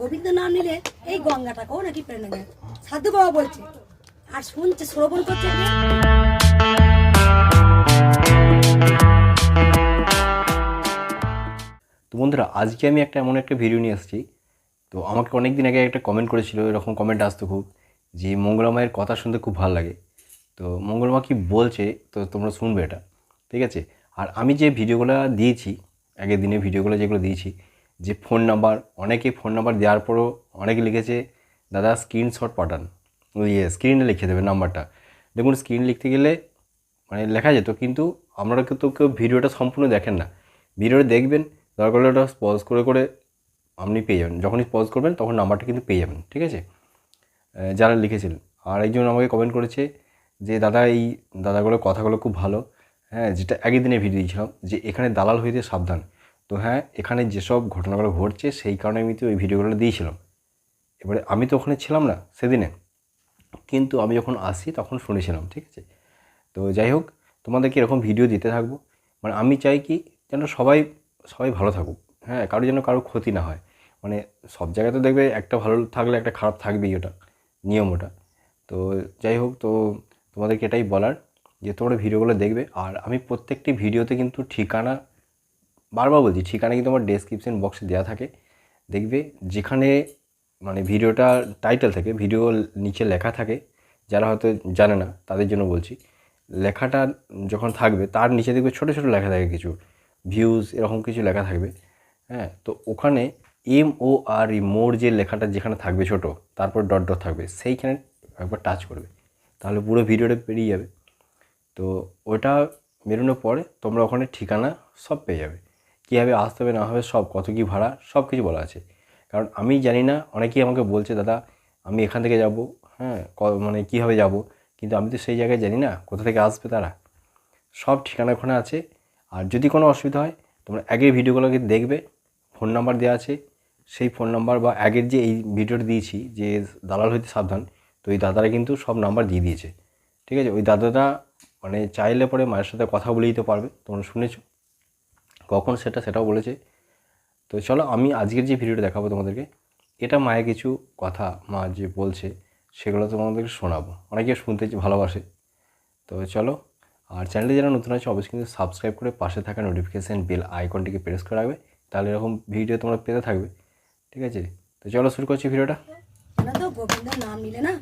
গোবিন্দ নাম নিলে এই গঙ্গাটাকেও নাকি প্রেরণা দেয় সাধু বাবা বলছে, আর শুনছে, শ্রবণ করছে তো বন্ধুরা, আজকে আমি একটা এমন একটা ভিডিও নিয়ে আসছি তো আমাকে অনেক দিন আগে একটা কমেন্ট করেছিল, এরকম কমেন্ট আসতো খুব, যে মঙ্গলা মায়ের কথা শুনতে খুব ভালো লাগে। তো মঙ্গলমা কি বলছে, তো তোমরা শুনবে এটা, ঠিক আছে? আর আমি যে ভিডিওগুলো দিয়েছি, আগের দিনে ভিডিওগুলো যেগুলো দিয়েছি যে ফোন নাম্বার অনেকে ফোন নাম্বার দেওয়ার পরও অনেকে লিখেছে, দাদা স্ক্রিনশট পাঠান। ইয়ে স্ক্রিনে লিখে দেবে নাম্বারটা। দেখুন স্ক্রিন লিখতে গেলে মানে লেখা যেত, কিন্তু আপনারা কিন্তু কেউ ভিডিওটা সম্পূর্ণ দেখেন না। ভিডিওটা দেখবেন, দরকার হলে ওটা পজ করে করে আপনি পেয়ে যাবেন। যখনই পজ করবেন, তখন নাম্বারটা কিন্তু পেয়ে যাবেন, ঠিক আছে? যারা লিখেছিলেন আর একজন আমাকে কমেন্ট করেছে যে, দাদা, এই দাদাগুলোর কথাগুলো খুব ভালো। হ্যাঁ যেটা আগের দিনে ভিডিও দিয়েছিলাম, যে এখানে দালাল হইতে সাবধান। তো হ্যাঁ এখানে যেসব ঘটনাগুলো ঘটছে সেই কারণে আমি তো ওই ভিডিওগুলো দিয়েছিলাম। এবারে আমি তো ওখানে ছিলাম না সেদিনে। কিন্তু আমি যখন আসি তখন শুনেছিলাম, ঠিক আছে? তো যাই হোক, তোমাদেরকে এরকম ভিডিও দিতে থাকব। মানে আমি চাই কি যেন সবাই সবাই ভালো থাকুক। হ্যাঁ কারোর যেন কারোর ক্ষতি না হয়। মানে সব জায়গায় তো দেখবে একটা ভালো থাকলে একটা খারাপ থাকবেই ওটা, নিয়ম ওটা। তো যাই হোক, তো তোমাদেরকে এটাই বলার যে তোমরা ভিডিওগুলো দেখবে। আর আমি প্রত্যেকটি ভিডিওতে কিন্তু ঠিকানা বারবার বলছি, ঠিকানা কিন্তু আমার ডেসক্রিপশন বক্সে দেওয়া থাকে। দেখবে যেখানে মানে ভিডিওটা টাইটেল থাকে ভিডিও নিচে লেখা থাকে, যারা হয়তো জানে না, তাদের জন্য বলছি। লেখাটা যখন থাকবে, তার নিচে দেখবে ছোটো ছোটো লেখা থাকে কিছু। ভিউজ এরকম কিছু লেখা থাকবে। হ্যাঁ তো ওখানে এম ও আর ই মোর যে লেখাটা যেখানে থাকবে ছোট, তারপর ডট ডট থাকবে, সেইখানে একবার টাচ করবে। তাহলে পুরো ভিডিওটা পেরিয়ে যাবে। তো ওটা বেরোনোর পরে তোমরা ওখানে ঠিকানা সব পেয়ে যাবে। কীভাবে আসতে হবে, না হবে, সব কত কী ভাড়া, সব কিছু বলা আছে। কারণ আমি জানি না, অনেকেই আমাকে বলছে, দাদা, আমি এখান থেকে যাব হ্যাঁ মানে কীভাবে যাব? কিন্তু আমি তো সেই জায়গায় জানি না, কোথা থেকে আসবে তারা। সব ঠিকানা ওখানে আছে। আর যদি কোনো অসুবিধা হয়, তোমরা আগের ভিডিওগুলোকে দেখবে, ফোন নাম্বার দেওয়া আছে। সেই ফোন নাম্বার বা আগের যে এই ভিডিওটা দিয়েছি, যে দালাল হইতে সাবধান, তো ওই দাদারা কিন্তু সব নাম্বার দিয়ে দিয়েছে। ঠিক আছে? ওই দাদাটা মানে চাইলে পরে মায়ের সাথে কথা বলে দিতে পারবে, তোমরা শুনেছো? কখন সেটা, সেটাও বলেছে। তো চলো আমি আজকের যে ভিডিওটা দেখাবো তোমাদেরকে, এটা মায়ের কিছু কথা মা যে বলছে, সেগুলো তোমাদেরকে শোনাবো। অনেকে শুনতে ভালোবাসে। তো চলো, আর চ্যানেলে যারা নতুন আছে, অবশ্যই কিন্তু সাবস্ক্রাইব করে পাশে থাকা নোটিফিকেশান বেল আইকনটিকে প্রেস করে রাখবে, তাহলে এরকম ভিডিও তোমরা পেতে থাকবে। ঠিক আছে? তো চলো শুরু করছি ভিডিওটা। নিলে না,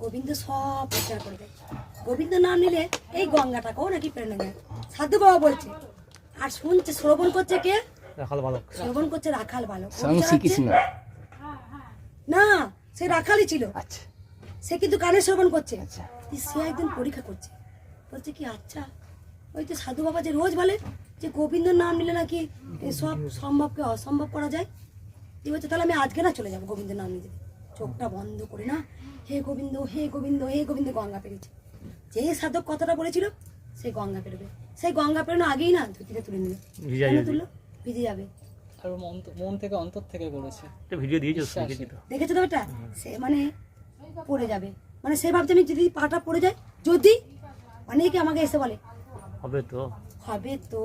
গোবিন্দ সব প্রচার গোবিন্দ নাম নিলে এই গঙ্গাটাকেও নাকি প্রেরণা দেয়। সাধু বাবা বলছে আর শুনছে শ্রবণ করছে কে? রাখাল বালক। শ্রবণ করছে রাখাল বালক। স্বয়ং শ্রীকৃষ্ণ। না সে রাখালই ছিল। আচ্ছা। সে কিন্তু কানে শ্রবণ করছে। আচ্ছা। সে একদিন পরীক্ষা করছে। বলছে কি আচ্ছা। ওই তো সাধু বাবা যে রোজ বলে যে গোবিন্দর নাম নিলে নাকি সব সম্ভবকে অসম্ভব করা যায়। এই বলছে তাহলে আমি আজকে না চলে যাব গোবিন্দের নাম নিতে। চোখটা বন্ধ করে না। হে গোবিন্দ হে গোবিন্দ হে গোবিন্দ গঙ্গা পেরেছে যে সাধক কথাটা বলেছিল সে গঙ্গা পেরোবে। সেই গঙ্গা পেরোনো আগেই না ধুতিটা তুলে নিল কেন। তুললো? ভিজে যাবে। আর মন মন থেকে অন্তর থেকে করেছে। একটা ভিডিও দিয়েছ দেখেছি দেখেছ তো ওটা সে মানে পড়ে যাবে। মানে সে ভাবছে আমি যদি পাটা পড়ে যায় যদি অনেকে আমাকে এসে বলে হবে তো। হবে তো।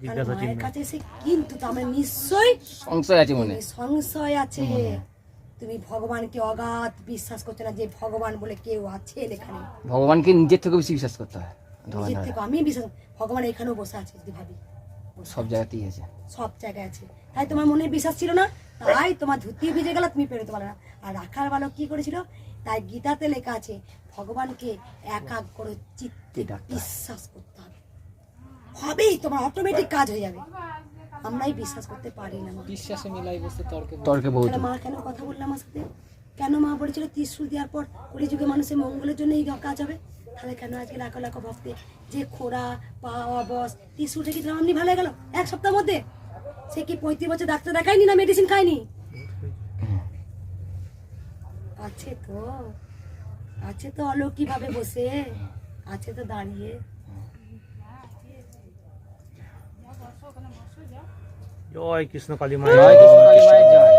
মায়ের কাছে এসে কিন্তু তার নিশ্চয়ই সংশয় আছে মনে। তুমি সংশয় আছে। তুমি ভগবানকে অগাধ বিশ্বাস করছ না যে ভগবান বলে কেউ আছে এখানে? ভগবানকে নিজের থেকে বেশি বিশ্বাস করতে হয়। নিজের থেকে আমি বিশ্বাস ভগবান এখানেও বসে আছে যদি ভাবি। সব জায়গাতেই আছে। সব জায়গায় আছে। তাই তোমার মনে বিশ্বাস ছিল না? তাই তোমার ধুতি ভিজে গেল তুমি পেরোতে পারো না। আর রাখার বালক কি করেছিল? তাই গীতাতে লেখা আছে ভগবানকে একাগ করে চিত্তে বিশ্বাস করতে হবে। হবেই তোমার অটোমেটিক কাজ হয়ে যাবে। আমরাই বিশ্বাস করতে পারি না। বিশ্বাসে মিলাই বসে তর্কে তর্কে বহুত মা কেন কথা বললাম আমার সাথে? কেন মা বলেছিল ত্রিশুল দেওয়ার পর কলিযুগে মানুষের মঙ্গলের জন্য এই কাজ হবে? তাহলে কেন আজকে লাখো লাখো ভক্তে যে খোড়া পাওয়া বস ত্রিশুলটা কি এমনি ভালো হয়ে গেল? এক সপ্তাহের মধ্যে? সে কি পঁয়ত্রিশ বছর ডাক্তার দেখায়নি না মেডিসিন খায়নি? আছে তো আছে তো অলৌকিকভাবে বসে আছে তো দাঁড়িয়ে। জয় কৃষ্ণ কালী মা জয় কৃষ্ণ কালী মায়ের জয়।